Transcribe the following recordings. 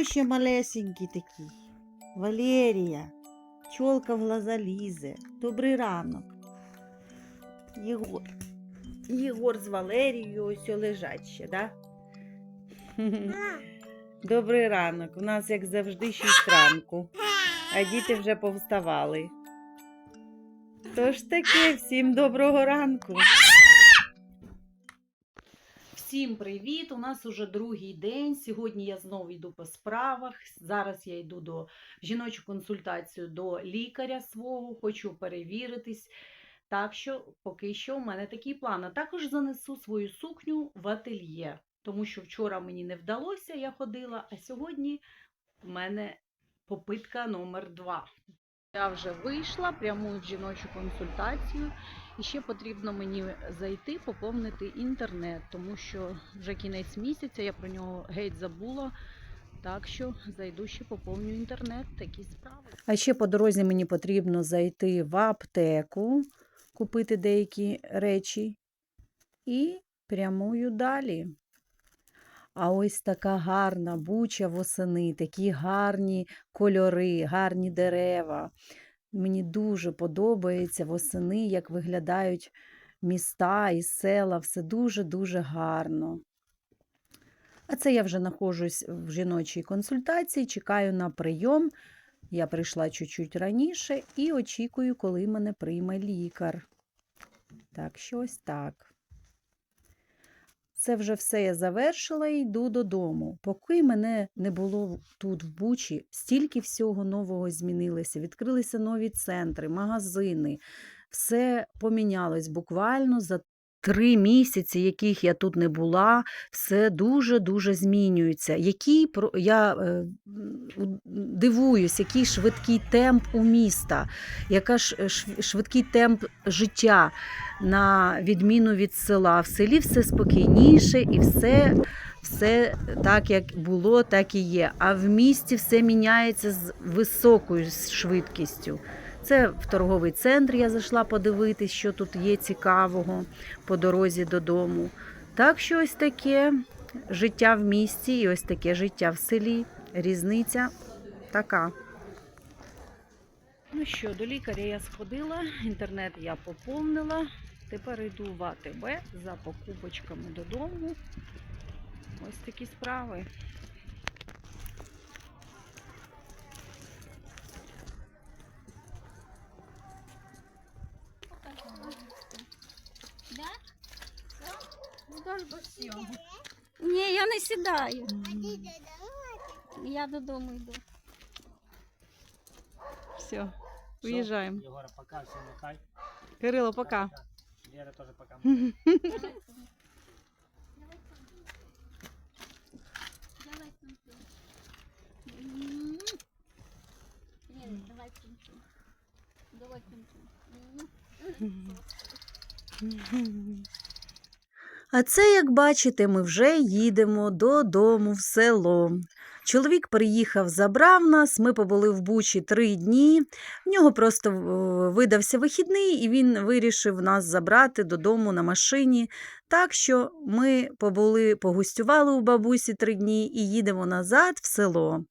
хто ще малесенький такий? Валерія, чолка в глаза лізе. Добрий ранок. Єгор. Єгор з Валерією ось лежать ще, да? Добрий ранок. У нас, як завжди, 6 ранку, а діти вже повставали. Тож таки, всім доброго ранку. Всім привіт! У нас уже другий день. Сьогодні я знову йду по справах. Зараз я йду до в жіночу консультацію до лікаря свого, хочу перевіритись. Так що поки що у мене такий план. А також занесу свою сукню в ательє, тому що вчора мені не вдалося, я ходила, а сьогодні в мене попитка номер два. Я вже вийшла, прямую в жіночу консультацію. І ще потрібно мені зайти, поповнити інтернет, тому що вже кінець місяця, я про нього геть забула. Так що зайду ще поповню інтернет, такі справи. А ще по дорозі мені потрібно зайти в аптеку, купити деякі речі і прямую далі. А ось така гарна буча восени, такі гарні кольори, гарні дерева. Мені дуже подобається восени, як виглядають міста і села, все дуже-дуже гарно. А це я вже знаходжусь в жіночій консультації, чекаю на прийом. Я прийшла чуть-чуть раніше і очікую, коли мене прийме лікар. Так, що ось так. Це вже все я завершила і йду додому. Поки мене не було тут в Бучі, стільки всього нового змінилося. Відкрилися нові центри, магазини. Все помінялось буквально за три місяці, яких я тут не була, все дуже-дуже змінюється. Про- я е, дивуюсь, який швидкий темп у міста, яка ж е, швидкий темп життя на відміну від села. В селі все спокійніше і все, все так, як було, так і є. А в місті все міняється з високою швидкістю. Це в торговий центр я зайшла подивитись, що тут є цікавого по дорозі додому. Так що ось таке життя в місті і ось таке життя в селі. Різниця така. Ну що, до лікаря я сходила, інтернет я поповнила. Тепер йду в АТБ за покупочками додому. Ось такі справи. Ні, я не сідаю. Я додому йду. Все, уїжджаємо. Егора, пока, все, махай. Кирило, пока. Лера тоже пока. Давай танцуй. М. Ні, давай танцуй. А це, як бачите, ми вже їдемо додому в село. Чоловік приїхав, забрав нас. Ми побули в Бучі три дні. В нього просто е, видався вихідний, і він вирішив нас забрати додому на машині. Так що ми побули, погостювали у бабусі три дні і їдемо назад в село.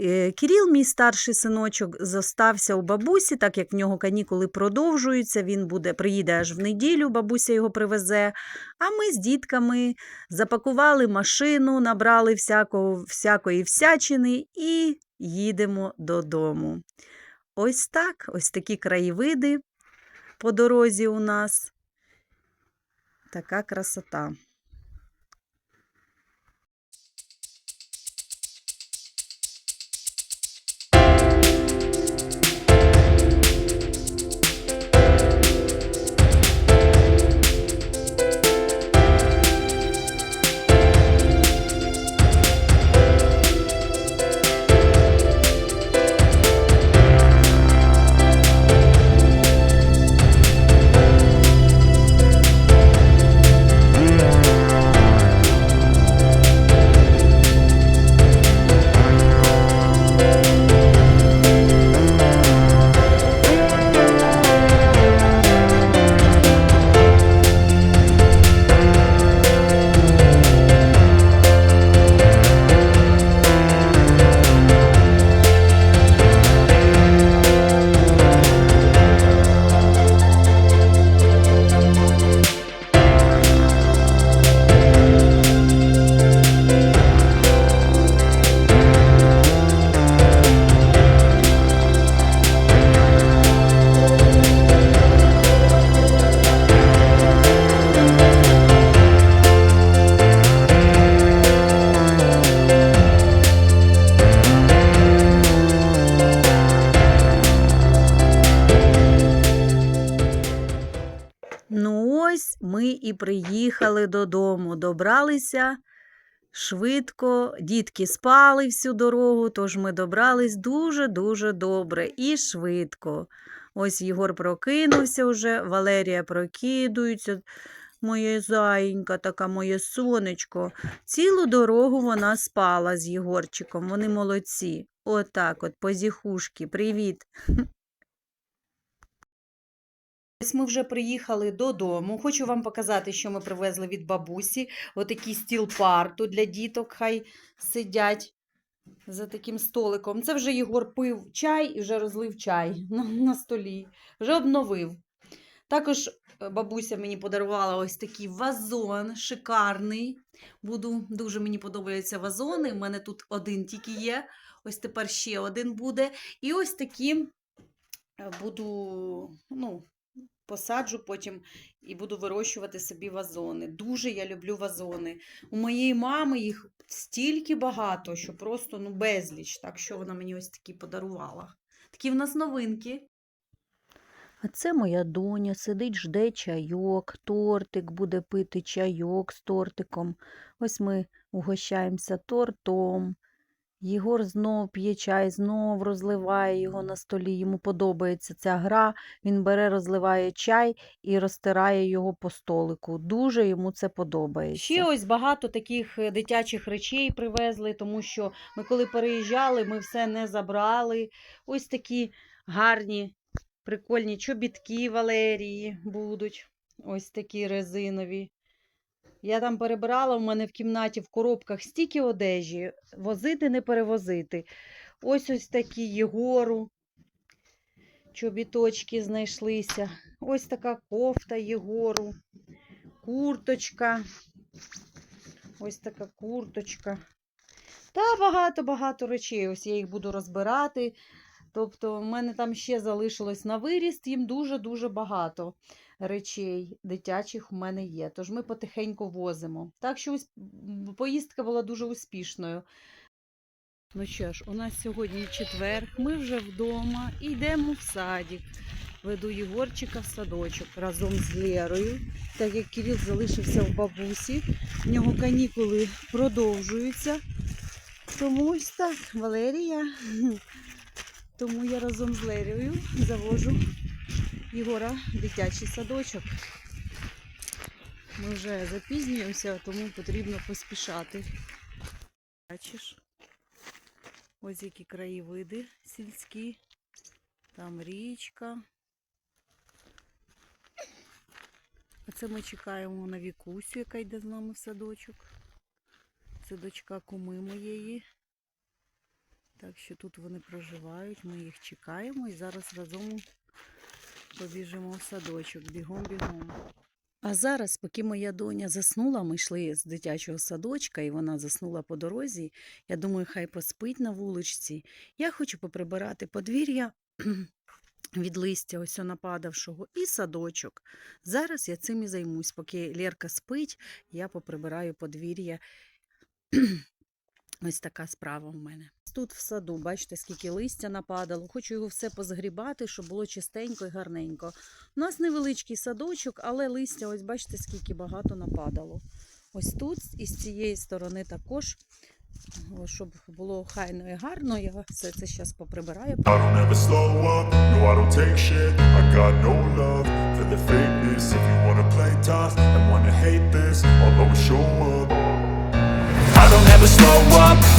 Е, Кіріл, мій старший синочок, зостався у бабусі, так як в нього канікули продовжуються. Він буде приїде аж в неділю, бабуся його привезе. А ми з дітками запакували машину, набрали всякого, всякої всячини і їдемо додому. Ось так, ось такі краєвиди по дорозі у нас. Така красота. І приїхали додому. Добралися швидко, дітки спали всю дорогу, тож ми добрались дуже-дуже добре і швидко. Ось Єгор прокинувся вже, Валерія прокидується. Моє заїнька, така моє сонечко. Цілу дорогу вона спала з Єгорчиком. Вони молодці. Отак от, позіхушки. Привіт. Ось ми вже приїхали додому. Хочу вам показати, що ми привезли від бабусі. Отакий стіл парту для діток. Хай сидять за таким столиком. Це вже Єгор пив чай і вже розлив чай на, на столі. Вже обновив. Також е, бабуся мені подарувала ось такий вазон шикарний. Буду, дуже мені подобаються вазони. У мене тут один тільки є. Ось тепер ще один буде. І ось такі е, буду, ну, посаджу потім і буду вирощувати собі вазони. Дуже я люблю вазони. У моєї мами їх стільки багато, що просто ну, безліч. Так що вона мені ось такі подарувала. Такі в нас новинки. А це моя доня сидить, жде чайок, тортик буде пити чайок з тортиком. Ось ми угощаємося тортом. Єгор знов п'є чай, знов розливає його на столі. Йому подобається ця гра. Він бере, розливає чай і розтирає його по столику. Дуже йому це подобається. Ще ось багато таких е, дитячих речей привезли, тому що ми коли переїжджали, ми все не забрали. Ось такі гарні, прикольні чобітки Валерії будуть. Ось такі резинові. Я там перебирала, у мене в кімнаті в коробках стільки одежі, возити не перевозити. Ось ось такі Єгору. Чобіточки знайшлися. Ось така кофта Єгору. Курточка. Ось така курточка. Та багато-багато речей. Ось я їх буду розбирати. Тобто, в мене там ще залишилось на виріст, їм дуже-дуже багато речей дитячих у мене є. Тож ми потихеньку возимо. Так що поїздка була дуже успішною. Ну що ж, у нас сьогодні четвер, ми вже вдома і йдемо в садик. Веду Єгорчика в садочок разом з Лєрою, так як Кирил залишився в бабусі. В нього канікули продовжуються. Тому ось так, Валерія. Тому я разом з Лерією завожу Єгора в дитячий садочок. Ми вже запізнюємося, тому потрібно поспішати. Бачиш, ось які краєвиди сільські, там річка. А це ми чекаємо на Вікусю, яка йде з нами в садочок. Це дочка куми моєї. Так що тут вони проживають, ми їх чекаємо і зараз разом побіжимо в садочок, бігом-бігом. А зараз, поки моя доня заснула, ми йшли з дитячого садочка, і вона заснула по дорозі. Я думаю, хай поспить на вуличці. Я хочу поприбирати подвір'я від листя ось нападавшого і садочок. Зараз я цим і займусь. Поки Лєрка спить, я поприбираю подвір'я. Ось така справа в мене. Тут в саду, бачите, скільки листя нападало. Хочу його все позгрібати, щоб було чистенько і гарненько. У нас невеличкий садочок, але листя, ось бачите, скільки багато нападало. Ось тут і з цієї сторони також, щоб було хайно і гарно, я все це зараз поприбираю. I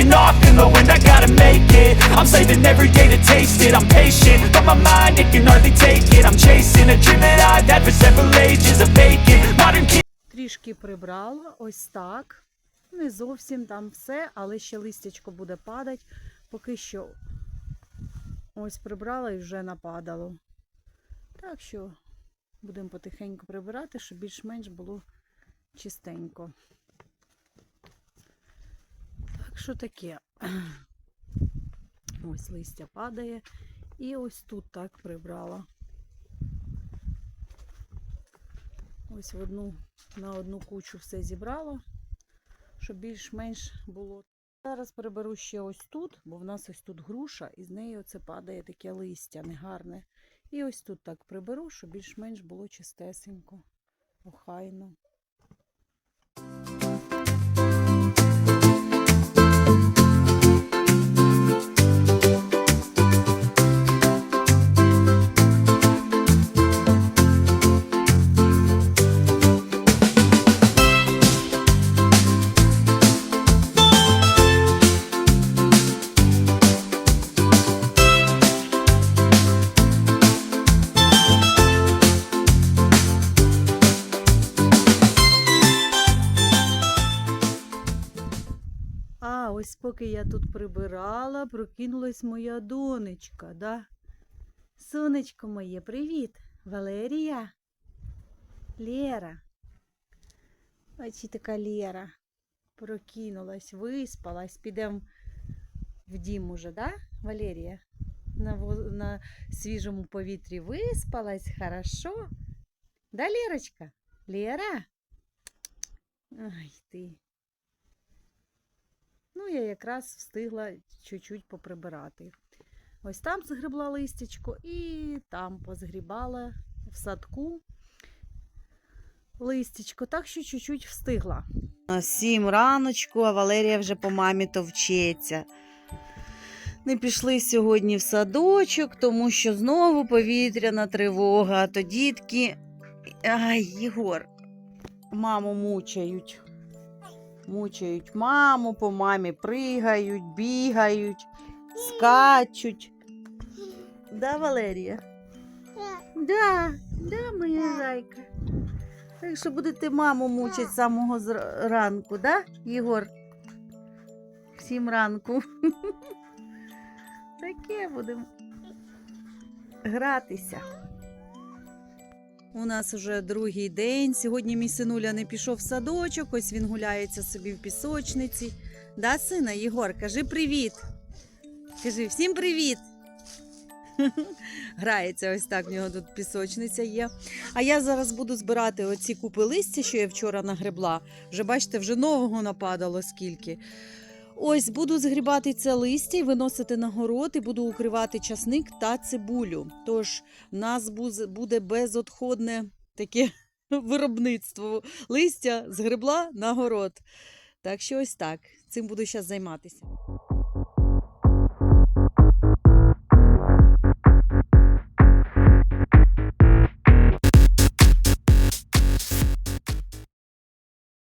taking off in the wind I gotta make it, I'm saving every day to taste it I'm patient, but my mind, it can hardly take it I'm chasing a dream that I've had for several ages A vacant, modern kid Трішки прибрала, ось так. Не зовсім там все, але ще листячко буде падати. Поки що ось прибрала і вже нападало. Так що будемо потихеньку прибирати, щоб більш-менш було чистенько. Що таке. Ось листя падає. І ось тут так прибрала. Ось в одну на одну кучу все зібрала, щоб більш-менш було. Зараз приберу ще ось тут, бо в нас ось тут груша, і з неї оце падає таке листя негарне. І ось тут так приберу, щоб більш-менш було чистесенько, охайно. Поки я тут прибирала, прокинулась моя донечка, да? Сонечко моє, привіт! Валерія? Лера. Ось і така Лера. Прокинулась, виспалась. Підемо в дім уже, да, Валерія? На, на свіжому повітрі виспалась, хорошо. Да, Лерочка? Лера? Ай ти. Ну, я якраз встигла чуть-чуть поприбирати. Ось там згребла листячко і там позгрібала в садку листячко, так що чуть-чуть встигла. Сім раночку, а Валерія вже по мамі товчеться. Не пішли сьогодні в садочок, тому що знову повітряна тривога, а то дітки. Ай, Єгор, маму мучають. Мучають маму, по мамі пригають, бігають, скачуть. Да, Валерія? Да, да, моя зайка. Так що будете маму мучити з самого ранку, да, Єгор? Всім ранку. Таке будемо гратися. У нас уже другий день. Сьогодні мій синуля не пішов в садочок, ось він гуляється собі в пісочниці. Да, сина, Єгор, кажи привіт. Кажи всім привіт. Грається ось так, в нього тут пісочниця є. А я зараз буду збирати оці купи листя, що я вчора нагребла. Вже бачите, вже нового нападало скільки. Ось буду згрібати це листя і виносити на город, і буду укривати часник та цибулю. Тож в нас буде безотходне таке виробництво листя згребла на город. Так що ось так. Цим буду зараз займатися.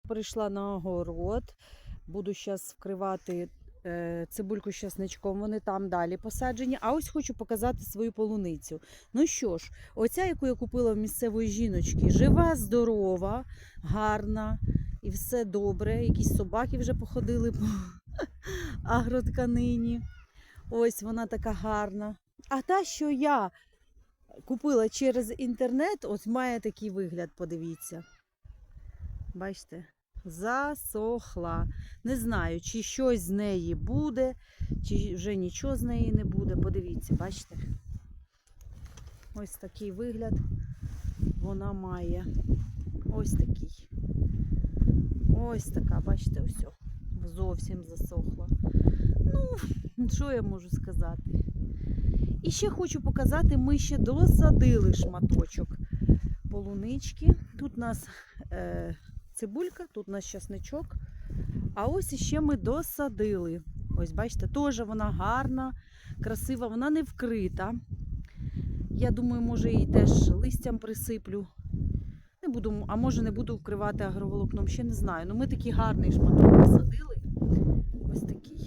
Прийшла на огород. Буду зараз вкривати е, цибульку з часничком, вони там далі посаджені. А ось хочу показати свою полуницю. Ну що ж, оця, яку я купила в місцевої жіночки, жива, здорова, гарна і все добре. Якісь собаки вже походили по агротканині. Ось вона така гарна. А та, що я купила через інтернет, ось має такий вигляд, подивіться. Бачите, засохла. Не знаю, чи щось з неї буде, чи вже нічого з неї не буде. Подивіться, бачите? Ось такий вигляд вона має. Ось такий. Ось така, бачите, ось. Зовсім засохла. Ну, що я можу сказати? І ще хочу показати, ми ще досадили шматочок полунички. Тут у нас е, цибулька, тут у нас часничок. А ось іще ми досадили. Ось, бачите, теж вона гарна, красива, вона не вкрита. Я думаю, може її теж листям присиплю. Не буду, а може не буду вкривати агроволокном, ще не знаю. Ну ми такий гарний шматок посадили. Ось такий.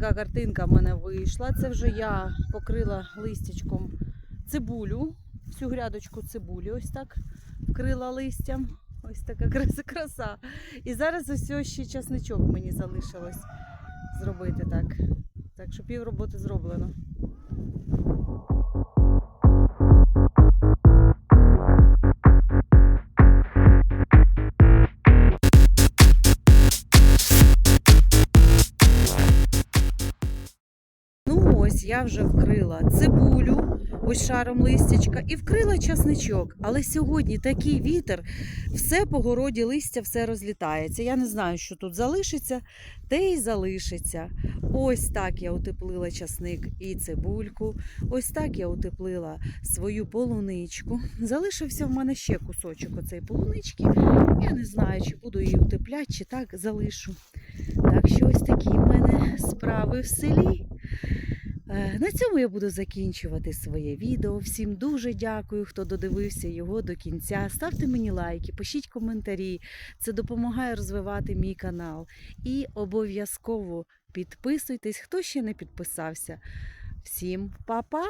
Така картинка в мене вийшла. Це вже я покрила листячком цибулю, всю грядочку цибулі, ось так вкрила листям. Ось така краса. краса. І зараз ось ще часничок мені залишилось зробити так. Так що пів роботи зроблено. Я вже вкрила цибулю, ось шаром листячка, і вкрила часничок. Але сьогодні такий вітер, все по городі листя, все розлітається. Я не знаю, що тут залишиться, те й залишиться. Ось так я утеплила часник і цибульку. Ось так я утеплила свою полуничку. Залишився в мене ще кусочок оцеї полунички. Я не знаю, чи буду її утепляти, чи так залишу. Так що ось такі в мене справи в селі. Е, На цьому я буду закінчувати своє відео. Всім дуже дякую, хто додивився його до кінця. Ставте мені лайки, пишіть коментарі. Це допомагає розвивати мій канал. І обов'язково підписуйтесь, хто ще не підписався. Всім па-па!